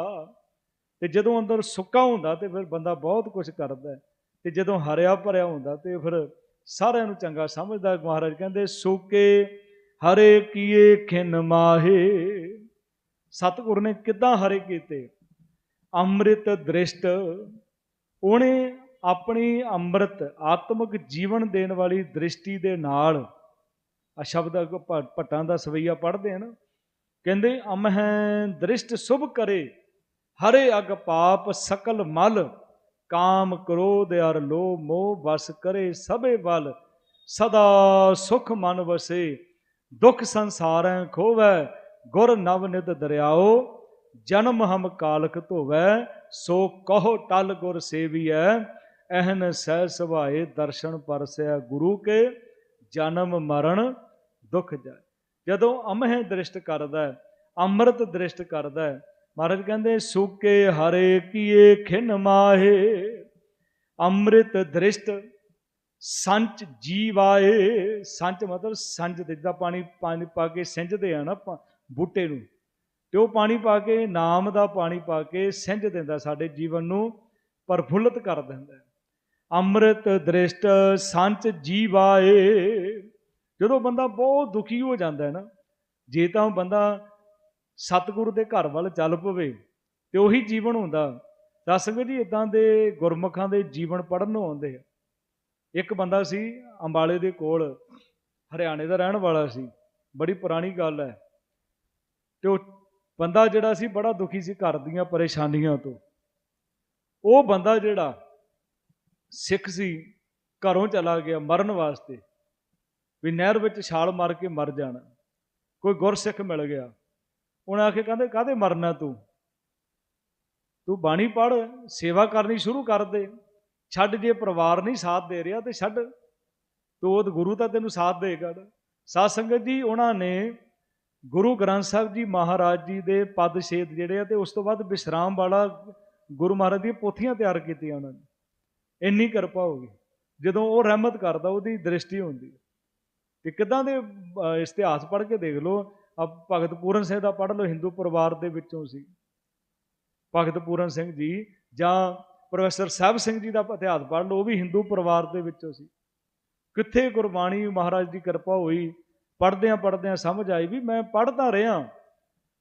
ਤੇ ਜਦੋਂ ਅੰਦਰ ਸੁੱਕਾ ਹੁੰਦਾ ਤੇ ਫਿਰ ਬੰਦਾ ਬਹੁਤ ਕੁਝ ਕਰਦਾ ਹੈ। ਤੇ ਜਦੋਂ ਹਰਿਆ ਭਰਿਆ ਹੁੰਦਾ ਤੇ ਫਿਰ ਸਾਰਿਆਂ ਨੂੰ ਚੰਗਾ ਸਮਝਦਾ ਮਹਾਰਾਜ ਕਹਿੰਦੇ, ਸੂਕੇ ਹਰੇ ਕੀਏ ਖਿਨ ਮਾਹੇ। ਸਤਿਗੁਰ ਨੇ ਕਿੱਦਾਂ ਹਰੇ ਕੀਤੇ? ਅੰਮ੍ਰਿਤ ਦ੍ਰਿਸ਼ਟ, ਉਹਨੇ ਆਪਣੀ ਅੰਮ੍ਰਿਤ, ਆਤਮਿਕ ਜੀਵਨ ਦੇਣ ਵਾਲੀ ਦ੍ਰਿਸ਼ਟੀ ਦੇ ਨਾਲ ਆ ਸ਼ਬਦ ਅੱਗੋਂ ਭੱਟਾਂ ਦਾ ਸਵਈਆ ਪੜ੍ਹਦੇ ਹਨ। ਕਹਿੰਦੇ ਅਮ ਹੈ ਦ੍ਰਿਸ਼ਟ ਸੁਭ ਕਰੇ, ਹਰੇ ਅਗ ਪਾਪ ਸਕਲ ਮਲ, ਕਾਮ ਕ੍ਰੋਧ ਅਰ ਲੋਭ ਮੋਹ ਵਸ ਕਰੇ ਸਭੇ ਬਲ ਸਦਾ ਸੁਖ ਮਨ ਵਸੇ, ਦੁਖ ਸੰਸਾਰੈ ਖੋਵੈ, ਗੁਰ ਨਵ ਨਿਤ ਦਰਿਆਓ, ਜਨਮ ਹਮ ਕਾਲਕ ਧੋਵੈ, ਸੋ ਕਹੋ ਟਲ ਗੁਰ ਸੇਵੀਐ। ਅਹਨ ਸਹਿ ਸੁਭਾਏ ਦਰਸ਼ਨ ਪਰਸਿਆ ਗੁਰੂ ਕੇ ਜਨਮ ਮਰਨ ਦੁਖ ਜਾਏ। ਜਦੋਂ ਅਮਹਿ ਦ੍ਰਿਸ਼ਟ ਕਰਦਾ, ਅੰਮ੍ਰਿਤ ਦ੍ਰਿਸ਼ਟ ਕਰਦਾ, ਮਹਾਰਾਜ ਕਹਿੰਦੇ, ਸੂਕੇ ਹਰੇ ਕੀਏ ਖਿਨ ਮਾਹੇ, ਅੰਮ੍ਰਿਤ ਦ੍ਰਿਸ਼ਟ ਸੰਚ ਜੀਵਾਏ। ਸੰਚ ਮਤਲਬ ਸੰਜ ਦੇ, ਜਿੱਦਾਂ ਪਾਣੀ ਪਾਣੀ ਪਾ ਕੇ ਸਿੰਜਦੇ ਆ ਨਾ ਬੂਟੇ ਨੂੰ, ਤੇ ਉਹ ਪਾਣੀ ਪਾ ਕੇ, ਨਾਮ ਦਾ ਪਾਣੀ ਪਾ ਕੇ ਸਿੰਜ ਦਿੰਦਾ ਸਾਡੇ ਜੀਵਨ ਨੂੰ, ਪ੍ਰਫੁੱਲਤ ਕਰ ਦਿੰਦਾ। ਅੰਮ੍ਰਿਤ ਦ੍ਰਿਸ਼ਟ ਸੰਚ ਜੀਵਾਏ। ਜਦੋਂ ਬੰਦਾ ਬਹੁਤ ਦੁਖੀ ਹੋ ਜਾਂਦਾ ਹੈ ਨਾ, ਜੇ ਤਾਂ ਬੰਦਾ ਸਤਿਗੁਰੂ ਦੇ ਘਰ ਵੱਲ ਚੱਲ ਪਵੇ ਤੇ ਉਹੀ ਜੀਵਨ ਹੁੰਦਾ। ਦੱਸਗੇ ਜੀ ਇਦਾਂ ਦੇ ਗੁਰਮੁਖਾਂ ਦੇ ਜੀਵਨ ਪੜਨ ਨੂੰ ਆਉਂਦੇ ਆ। ਇੱਕ ਬੰਦਾ ਸੀ ਅੰਬਾਲੇ ਦੇ ਕੋਲ, ਹਰਿਆਣੇ ਦਾ ਰਹਿਣ ਵਾਲਾ ਸੀ, ਬੜੀ ਪੁਰਾਣੀ ਗੱਲ ਹੈ। ਤੇ ਉਹ ਬੰਦਾ ਜਿਹੜਾ ਸੀ ਬੜਾ ਦੁਖੀ ਸੀ ਘਰ ਦੀਆਂ ਪਰੇਸ਼ਾਨੀਆਂ ਤੋਂ। ਉਹ ਬੰਦਾ ਜਿਹੜਾ ਸਿੱਖ ਸੀ, ਘਰੋਂ ਚਲਾ ਗਿਆ ਮਰਨ ਵਾਸਤੇ, ਵੀ ਨਹਿਰ ਵਿੱਚ ਛਾਲ ਮਾਰ ਕੇ ਮਰ ਜਾਣਾ। ਕੋਈ ਗੁਰਸਿੱਖ ਮਿਲ ਗਿਆ। ਉਹਨੇ ਆ ਕਹਿੰਦੇ, ਕਾਹਦੇ ਮਰਨਾ ਤੂੰ? ਤੂੰ ਬਾਣੀ ਪੜ ਸੇਵਾ ਕਰਨੀ ਸ਼ੁਰੂ ਕਰ ਦੇ। ਛੱਡ ਜੇ ਪਰਿਵਾਰ ਨਹੀਂ ਸਾਥ ਦੇ ਰਿਹਾ ਤੇ ਛੱਡ। ਤੂੰ ਉਹ ਗੁਰੂ ਤਾਂ ਤੈਨੂੰ ਸਾਥ ਦੇਗਾ ਨਾ। ਸਾਧ ਸੰਗਤ ਜੀ, ਉਹਨਾਂ ਨੇ ਗੁਰੂ ਗ੍ਰੰਥ ਸਾਹਿਬ ਜੀ ਮਹਾਰਾਜ ਜੀ ਦੇ ਪਦ ਛੇਦ ਜਿਹੜੇ ਆ ਤੇ ਉਸ ਤੋਂ ਬਾਅਦ ਵਿਸ਼ਰਾਮ ਵਾਲਾ ਗੁਰੂ ਮਹਾਰਾਜ ਦੀਆਂ ਪੋਥੀਆਂ ਤਿਆਰ ਕੀਤੀਆਂ ਉਹਨਾਂ ਨੇ। ਇੰਨੀ ਕਿਰਪਾ ਹੋ ਗਈ। ਜਦੋਂ ਉਹ ਰਹਿਮਤ ਕਰਦਾ, ਉਹਦੀ ਦ੍ਰਿਸ਼ਟੀ ਹੁੰਦੀ ਹੈ। ਤੇ ਕਿਦਾਂ ਦੇ ਇਤਿਹਾਸ ਪੜ੍ਹ ਕੇ ਦੇਖ ਲਓ। ਆ ਭਗਤ ਪੂਰਨ ਸਿੰਘ ਦਾ ਪੜ੍ਹ ਲਓ, ਹਿੰਦੂ ਪਰਿਵਾਰ ਦੇ ਵਿੱਚੋਂ ਸੀ। ਭਗਤ ਪੂਰਨ ਸਿੰਘ ਜੀ ਜਾਂ ਪ੍ਰੋਫੈਸਰ ਸਾਹਿਬ ਸਿੰਘ ਜੀ ਦਾ ਇਤਿਹਾਸ ਪੜ੍ਹ ਲਓ, ਉਹ ਵੀ ਹਿੰਦੂ ਪਰਿਵਾਰ ਦੇ ਵਿੱਚੋਂ ਸੀ। ਕਿੱਥੇ ਗੁਰਬਾਣੀ ਮਹਾਰਾਜ ਦੀ ਕਿਰਪਾ ਹੋਈ? ਪੜ੍ਹਦਿਆਂ ਪੜ੍ਹਦਿਆਂ ਸਮਝ ਆਈ ਵੀ ਮੈਂ ਪੜ੍ਹਦਾ ਰਿਹਾ।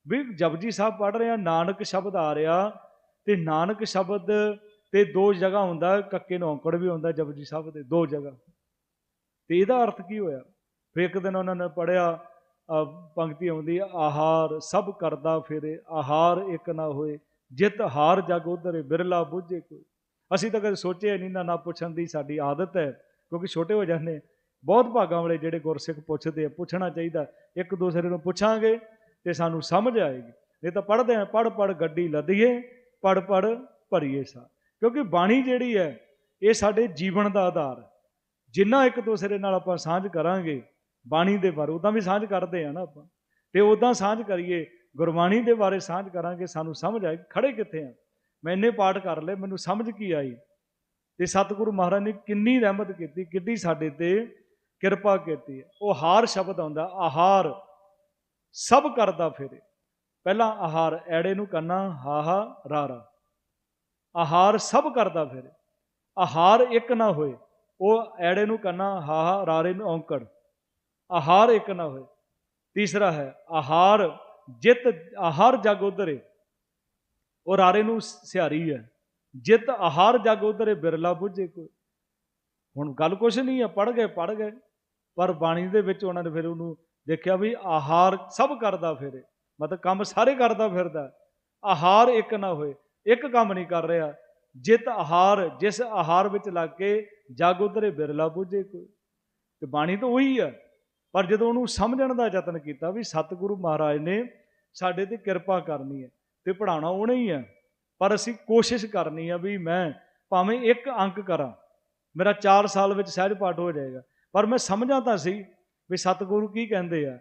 ਵੀ ਜਪਜੀ ਸਾਹਿਬ ਪੜ੍ਹ ਰਿਹਾ, ਨਾਨਕ ਸ਼ਬਦ ਆ ਰਿਹਾ। ਤੇ ਨਾਨਕ ਸ਼ਬਦ ਤੇ ਦੋ ਜਗ੍ਹਾ ਹੁੰਦਾ ਕੱਕੇ ਨੂੰ ਔਂਕੜ ਵੀ ਹੁੰਦਾ ਜਪਜੀ ਸਾਹਿਬ ਦੇ ਦੋ ਜਗ੍ਹਾ। ਤੇ ਇਹਦਾ ਅਰਥ ਕੀ ਹੋਇਆ? ਫਿਰ ਇੱਕ ਦਿਨ ਉਹਨਾਂ ਨੇ ਪੜਿਆ ਅਹ, ਪੰਕਤੀ ਆਉਂਦੀ ਆਹਾਰ ਸਭ ਕਰਦਾ ਫਿਰੇ ਆਹਾਰ ਇੱਕ ਨਾ ਹੋਏ ਜਿਤ ਹਾਰ ਜਗ ਉਧਰੇ ਬਿਰਲਾ ਬੁੱਝੇ ਕੋਈ। ਅਸੀਂ ਤਾਂ ਕਦੇ ਸੋਚਿਆ ਨਹੀਂ ਨਾ ਨਾ ਪੁੱਛਣ ਦੀ ਸਾਡੀ ਆਦਤ ਹੈ ਕਿਉਂਕਿ ਛੋਟੇ ਹੋ ਜਾਂਦੇ ਬਹੁਤ ਭਾਗਾਂ ਵਾਲੇ ਜਿਹੜੇ ਗੁਰਸਿੱਖ ਪੁੱਛਦੇ ਆ ਪੁੱਛਣਾ ਚਾਹੀਦਾ ਇੱਕ ਦੂਸਰੇ ਨੂੰ ਪੁੱਛਾਂਗੇ ਤੇ ਸਾਨੂੰ ਸਮਝ ਆਏਗੀ। ਨਹੀਂ ਤਾਂ ਪੜ੍ਹਦੇ ਆ ਪੜ ਪੜ ਗੱਡੀ ਲੱਦੀਏ ਪੜ ਪੜ ਭਰੀਏ ਸਾ ਕਿਉਂਕਿ ਬਾਣੀ ਜਿਹੜੀ ਹੈ, ਇਹ ਸਾਡੇ ਜੀਵਨ ਦਾ ਆਧਾਰ ਜਿੰਨਾ ਇੱਕ ਦੂਸਰੇ ਨਾਲ ਆਪਾਂ ਸਾਂਝ ਕਰਾਂਗੇ, ਬਾਣੀ ਦੇ ਬਾਰੇ, ਉਦਾਂ ਵੀ ਸਾਂਝ ਕਰਦੇ ਆ ਨਾ ਆਪਾਂ। ਤੇ ਉਦਾਂ ਸਾਂਝ ਕਰੀਏ, ਗੁਰਬਾਣੀ ਦੇ ਬਾਰੇ ਸਾਂਝ ਕਰਾਂਗੇ, ਸਾਨੂੰ ਸਮਝ ਆਏ ਖੜੇ ਕਿੱਥੇ ਆ। ਮੈਂ ਇੰਨੇ ਪਾਠ ਕਰ ਲਏ, ਮੈਨੂੰ ਸਮਝ ਕੀ ਆਈ? ਤੇ ਸਤਿਗੁਰੂ ਮਹਾਰਾਜ ਨੇ ਕਿੰਨੀ ਰਹਿਮਤ ਕੀਤੀ ਕਿੱਡੀ ਸਾਡੇ ਤੇ ਕਿਰਪਾ ਕੀਤੀ ਹੈ। ਉਹ ਹਾਰ ਸ਼ਬਦ ਆਉਂਦਾ, ਆਹਾਰ ਸਭ ਕਰਦਾ ਫਿਰੇ। ਪਹਿਲਾਂ ਆਹਾਰ, ਐੜੇ ਨੂੰ ਕੰਨਾ ਹਾਹਾ ਰਾਰਾ ਆਹਾਰ ਸਭ ਕਰਦਾ ਫਿਰੇ। ਆਹਾਰ ਇੱਕ ਨਾ ਹੋਏ, ਉਹ ਐੜੇ ਨੂੰ ਕੰਨਾ, ਹਾਹਾ, ਰਾਰੇ ਨੂੰ ਔਂਕੜ। ਆਹਾਰ ਇੱਕ ਨਾ ਹੋਏ। ਤੀਸਰਾ ਹੈ, ਆਹਾਰ ਜਿਤ, ਆਹਾਰ ਜਗ ਉਧਰੇ। ਉਹ ਰਾਰੇ ਨੂੰ ਸਿਹਾਰੀ ਹੈ। ਜਿਤ, ਆਹਾਰ ਜਗ ਉਧਰੇ, ਬਿਰਲਾ ਬੁੱਝੇ ਕੋਈ। ਹੁਣ ਗੱਲ ਕੁਛ ਨਹੀਂ ਆ ਪੜ ਗਏ ਪੜ ਗਏ। ਪਰ ਬਾਣੀ ਦੇ ਵਿੱਚ ਉਹਨਾਂ ਨੇ ਫਿਰ ਉਹਨੂੰ ਦੇਖਿਆ ਵੀ ਆਹਾਰ ਸਭ ਕਰਦਾ ਫਿਰੇ। ਮਤਲਬ ਕੰਮ ਸਾਰੇ ਕਰਦਾ ਫਿਰਦਾ। ਆਹਾਰ ਇੱਕ ਨਾ ਹੋਏ। ਇੱਕ ਕੰਮ ਨਹੀਂ ਕਰ ਰਿਹਾ। ਜਿਤ ਆਹਾਰ ਜਿਸ ਆਹਾਰ ਵਿੱਚ ਲੱਗ ਕੇ ਜਗ ਉਧਰੇ ਬਿਰਲਾ ਬੁੱਝੇ ਕੋਈ। ਤੇ ਬਾਣੀ ਤਾਂ ਉਹੀ ਆ। ਪਰ ਜਦੋਂ ਉਹਨੂੰ ਸਮਝਣ ਦਾ ਯਤਨ ਕੀਤਾ ਵੀ ਸਤਿਗੁਰੂ ਮਹਾਰਾਜ ਨੇ ਸਾਡੇ ਤੇ ਕਿਰਪਾ ਕਰਨੀ ਹੈ ਤੇ ਪੜਾਉਣਾ ਉਹਨੇ ਹੀ ਹੈ ਪਰ ਅਸੀਂ ਕੋਸ਼ਿਸ਼ ਕਰਨੀ ਆ ਵੀ ਮੈਂ ਭਾਵੇਂ ਇੱਕ ਅੰਕ ਕਰਾਂ, ਮੇਰਾ 4 ਸਾਲ ਵਿੱਚ ਸਹਿਜ ਪਾਠ ਹੋ ਜਾਏਗਾ। ਪਰ ਮੈਂ ਸਮਝਾਂ ਤਾਂ ਸੀ ਵੀ ਸਤਿਗੁਰੂ ਕੀ ਕਹਿੰਦੇ ਆ।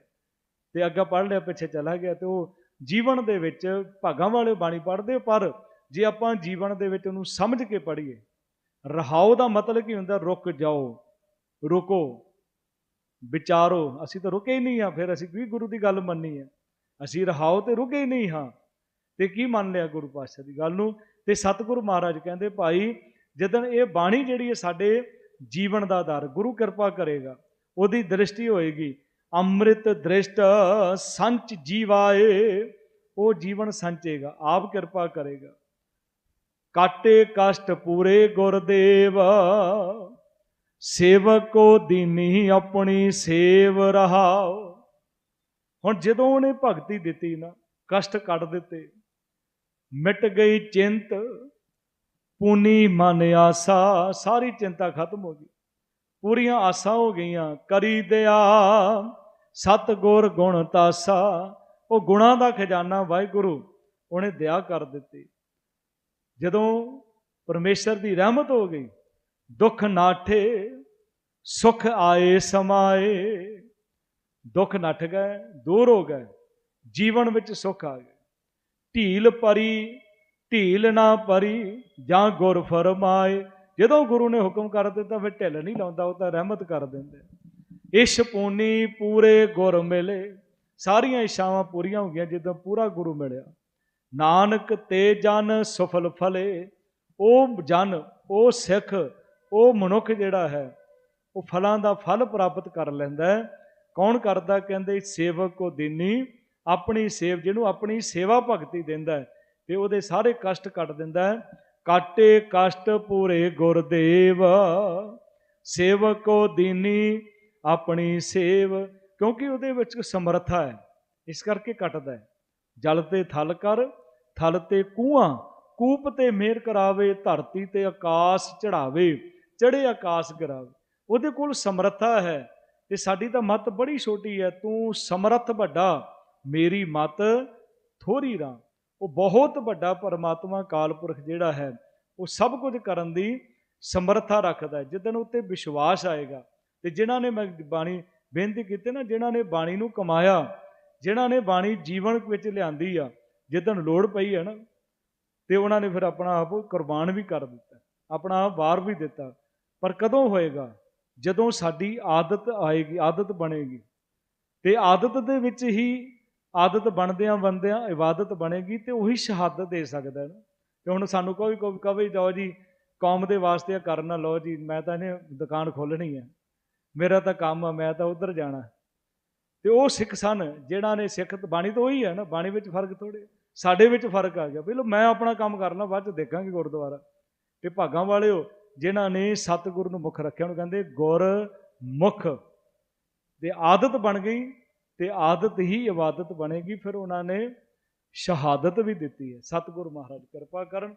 ਤੇ ਅੱਗਾ ਪੜ੍ਹ ਲਿਆ, ਪਿੱਛੇ ਚਲਾ ਗਿਆ ਤੇ ਉਹ ਜੀਵਨ ਦੇ ਵਿੱਚ ਭਾਗਾਂ ਵਾਲੇ ਬਾਣੀ ਪੜ੍ਹਦੇ ਪਰ ਜੇ ਆਪਾਂ ਜੀਵਨ ਦੇ ਵਿੱਚ ਉਹਨੂੰ ਸਮਝ ਕੇ ਪੜ੍ਹੀਏ ਰਹਾਉ ਦਾ ਮਤਲਬ ਕੀ ਹੁੰਦਾ, ਰੁਕ ਜਾਓ, ਰੁਕੋ, ਵਿਚਾਰੋ। ਅਸੀਂ ਤਾਂ ਰੁਕੇ ਹੀ ਨਹੀਂ ਆ ਫਿਰ ਅਸੀਂ ਵੀ ਗੁਰੂ ਦੀ ਗੱਲ ਮੰਨੀ ਹੈ? ਅਸੀਂ ਰਹਾਉ ਤੇ ਰੁਕੇ ਹੀ ਨਹੀਂ ਹਾਂ। ਤੇ ਕੀ ਮੰਨ ਲਿਆ ਗੁਰੂ ਪਾਤਸ਼ਾਹ ਦੀ ਗੱਲ ਨੂੰ? ਤੇ ਸਤਿਗੁਰੂ ਮਹਾਰਾਜ ਕਹਿੰਦੇ, ਭਾਈ, ਜਦੋਂ ਇਹ ਬਾਣੀ ਜਿਹੜੀ ਹੈ ਸਾਡੇ ਜੀਵਨ ਦਾ ਆਧਾਰ, ਗੁਰੂ ਕਿਰਪਾ ਕਰੇਗਾ, ਉਹਦੀ ਦ੍ਰਿਸ਼ਟੀ ਹੋਏਗੀ। ਅੰਮ੍ਰਿਤ ਦ੍ਰਿਸ਼ਟ ਸੰਚ ਜੀਵਾਏ, ਉਹ ਜੀਵਨ ਸੰਚੇਗਾ, ਆਪ ਕਿਰਪਾ ਕਰੇਗਾ। ਕਾਟੇ ਕਸ਼ਟ ਪੂਰੇ ਗੁਰਦੇਵ। ਸੇਵਕੋ ਕੋ ਦੀਨੀ ਆਪਣੀ ਸੇਵ ਰਹਾਓ ਹੁਣ ਜਦੋਂ ਉਹਨੇ ਭਗਤੀ ਦਿੱਤੀ ਨਾ, ਕਸ਼ਟ ਕੱਢ ਦਿੱਤੇ, ਮਿਟ ਗਈ ਚਿੰਤ, ਪੂਨੀ ਮਨ ਆਸਾ, ਸਾਰੀ ਚਿੰਤਾ ਖਤਮ ਹੋ ਗਈ। ਪੂਰੀਆਂ ਆਸਾਂ ਹੋ ਗਈਆਂ, ਕਰੀ ਦਿਆ ਸਤ ਗੁਰ ਗੁਣ ਤਾਸਾ। ਉਹ ਗੁਣਾ ਦਾ ਖਜ਼ਾਨਾ ਵਾਹਿਗੁਰੂ ਉਹਨੇ ਦਇਆ ਕਰ ਦਿੱਤੀ। ਜਦੋਂ ਪਰਮੇਸ਼ਰ ਦੀ ਰਹਿਮਤ ਹੋ ਗਈ, ਦੁੱਖ ਨਾਠੇ ਸੁਖ ਆਏ ਸਮਾਏ, ਦੁੱਖ ਨੱਠ ਗਏ ਦੂਰ ਹੋ ਗਏ, ਜੀਵਨ ਵਿੱਚ ਸੁੱਖ ਆ ਗਿਆ ਢੀਲ ਪਰੀ ਢੀਲ ਨਾ ਪਰੀ ਜਾਂ ਗੁਰ ਫਰਮਾਏ। ਜਦੋਂ ਗੁਰੂ ਨੇ ਹੁਕਮ ਕਰ ਦਿੱਤਾ, ਫਿਰ ਢਿੱਲ ਨਹੀਂ ਲਾਉਂਦਾ, ਉਹ ਤਾਂ ਰਹਿਮਤ ਕਰ ਦਿੰਦੇ ਇਸ਼ ਪੂਨੀ ਪੂਰੇ ਗੁਰ ਮਿਲੇ। ਸਾਰੀਆਂ ਇਸ਼ਾਵਾਂ ਪੂਰੀਆਂ ਹੋ ਗਈਆਂ, ਜਦੋਂ ਪੂਰਾ ਗੁਰੂ ਮਿਲਿਆ। ਨਾਨਕ ਤੇ ਜਨ ਸਫਲ ਫਲੇ, ਉਹ ਜਨ, ਉਹ ਸਿੱਖ, ਉਹ ਮਨੁੱਖ ਜਿਹੜਾ ਹੈ, ਉਹ ਫਲਾਂ ਦਾ ਫਲ ਪ੍ਰਾਪਤ ਕਰ ਲੈਂਦਾ ਕੌਣ ਕਰਦਾ ਕਹਿੰਦੇ ਸੇਵਕ ਕੋ ਦੀਨੀ, ਆਪਣੀ ਸੇਵ, ਜਿਹਨੂੰ ਆਪਣੀ ਸੇਵਾ ਭਗਤੀ ਦਿੰਦਾ ਹੈ, ਤੇ ਉਹਦੇ ਸਾਰੇ ਕਸ਼ਟ ਕੱਟ ਦਿੰਦਾ ਹੈ। ਕਾਟੇ ਕਸ਼ਟ ਪੂਰੇ ਗੁਰਦੇਵ, ਸੇਵਕੋ ਦੀਨੀ, ਆਪਣੀ ਸੇਵ, ਕਿਉਂਕਿ ਉਹਦੇ ਵਿੱਚ ਸਮਰੱਥਾ ਹੈ, ਇਸ ਕਰਕੇ ਕੱਟਦਾ ਜਲ ਤੇ ਥਲ ਕਰ ਥਲ ਤੇ ਕੂਆਂ ਕੂਪ ਤੇ ਮੇਰ ਕਰਾਵੇ, ਧਰਤੀ ਤੇ ਆਕਾਸ਼ ਚੜਾਵੇ ਚੜੇ ਆਕਾਸ਼ ਗਿਰਾਵੇ। ਉਹਦੇ ਕੋਲ ਸਮਰੱਥਾ ਹੈ ਤੇ ਸਾਡੀ ਤਾਂ ਮਤ ਬੜੀ ਛੋਟੀ ਹੈ, ਤੂੰ ਸਮਰੱਥ ਵੱਡਾ, ਮੇਰੀ ਮਤ ਥੋੜੀ ਰਾਂ ਉਹ ਬਹੁਤ ਵੱਡਾ ਪਰਮਾਤਮਾ ਕਾਲਪੁਰਖ ਜਿਹੜਾ ਹੈ, ਉਹ ਸਭ ਕੁਝ ਕਰਨ ਦੀ ਸਮਰੱਥਾ ਰੱਖਦਾ ਹੈ। ਜਿੱਦਨ ਉੱਤੇ ਵਿਸ਼ਵਾਸ ਆਏਗਾ ਤੇ ਜਿਨ੍ਹਾਂ ਨੇ ਮੈਂ ਬਾਣੀ ਬੇਨਤੀ ਕੀਤੀ ਨਾ, ਜਿਨ੍ਹਾਂ ਨੇ ਬਾਣੀ ਨੂੰ ਕਮਾਇਆ, ਜਿਨ੍ਹਾਂ ਨੇ ਬਾਣੀ ਜੀਵਨ ਵਿੱਚ ਲਿਆਂਦੀ ਆ ਜਿੱਦਣ ਲੋੜ ਪਈ ਹੈ ਨਾ, ਤੇ ਉਹਨਾਂ ਨੇ ਫਿਰ ਆਪਣਾ ਆਪ ਕੁਰਬਾਨ ਵੀ ਕਰ ਦਿੱਤਾ, ਆਪਣਾ ਆਪ ਵਾਰ ਵੀ ਦਿੱਤਾ। ਪਰ ਕਦੋਂ ਹੋਏਗਾ? ਜਦੋਂ ਸਾਡੀ ਆਦਤ ਆਏਗੀ, ਆਦਤ ਬਣੇਗੀ। ਤੇ ਆਦਤ ਦੇ ਵਿੱਚ ਹੀ ਆਦਤ ਬਣਦਿਆਂ ਬੰਦਿਆਂ ਇਬਾਦਤ ਬਣੇਗੀ ਤੇ ਉਹੀ ਸ਼ਹਾਦਤ ਦੇ ਸਕਦਾ ਹੈ ਨਾ। ਤੇ ਹੁਣ ਸਾਨੂੰ ਕੋਈ ਕੋਈ ਕਵੇ, ਜਾਓ ਜੀ, ਕੌਮ ਦੇ ਵਾਸਤੇ ਇਹ ਕਰਨਾ, ਲਓ ਜੀ, ਮੈਂ ਤਾਂ ਇਹਨੇ ਦੁਕਾਨ ਖੋਲਣੀ ਹੈ। ਮੇਰਾ ਤਾਂ ਕੰਮ ਆ, ਮੈਂ ਤਾਂ ਉਧਰ ਜਾਣਾ। ਤੇ ਉਹ ਸਿੱਖ ਸਨ ਜਿਹੜਾ ਨੇ ਸਿੱਖ, ਬਾਣੀ ਤਾਂ ਉਹੀ ਹੈ ਨਾ, ਬਾਣੀ ਵਿੱਚ ਫ਼ਰਕ ਥੋੜੇ ਸਾਡੇ ਵਿੱਚ ਫ਼ਰਕ ਆ ਗਿਆ। ਵੀ ਮੈਂ ਆਪਣਾ ਕੰਮ ਕਰਨਾ ਬਾਅਦ ਚ ਦੇਖਾਂਗੇ ਗੁਰਦੁਆਰਾ। ਤੇ ਭਾਗਾਂ ਵਾਲਿਓ, ਜਿਨ੍ਹਾਂ ਨੇ ਸਤਿਗੁਰ ਨੂੰ ਮੁੱਖ ਰੱਖਿਆ, ਉਹਨੂੰ ਕਹਿੰਦੇ ਗੁਰ ਮੁਖ। ਤੇ ਆਦਤ ਬਣ ਗਈ ਤੇ ਆਦਤ ਹੀ ਇਬਾਦਤ ਬਣੇਗੀ, ਫਿਰ ਉਹਨਾਂ ਨੇ ਸ਼ਹਾਦਤ ਵੀ ਦਿੱਤੀ ਹੈ। ਸਤਿਗੁਰ ਮਹਾਰਾਜ ਕਿਰਪਾ ਕਰਨ,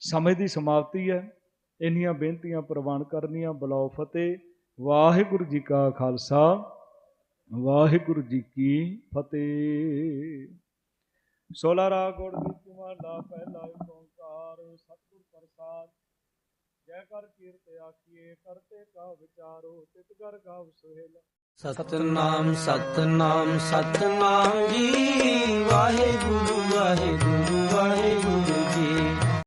ਸਮੇਂ ਦੀ ਸਮਾਪਤੀ ਹੈ। ਇੰਨੀਆਂ ਬੇਨਤੀਆਂ ਪ੍ਰਵਾਨ ਕਰਨੀਆਂ ਬਲਾਉ ਫਤਿਹ। ਵਾਹਿਗੁਰੂ ਜੀ ਕਾ ਖਾਲਸਾ, ਵਾਹਿਗੁਰੂ ਜੀ ਕੀ ਫਤਿਹ। ਸੋਲਾ ਰਾਗ ਗੁੜ ਵਿੱਚ ਮਹਲਾ ਪਹਿਲਾ ਓੰਕਾਰ, ਸਤਿਗੁਰ ਪ੍ਰਸਾਦ। ਜੈ ਕਰ ਕੀਰਤ ਆਖੀਏ ਕਰਤੇ ਕਾ ਵਿਚਾਰੋ, ਤਿਤ ਕਰ ਗਾਵ ਸੁਹੇਲਾ। ਸਤਨਾਮ ਸਤਨਾਮ ਸਤਨਾਮ ਜੀ, ਵਾਹਿਗੁਰੂ ਵਾਹਿਗੁਰੂ ਵਾਹਿਗੁਰੂ ਜੀ।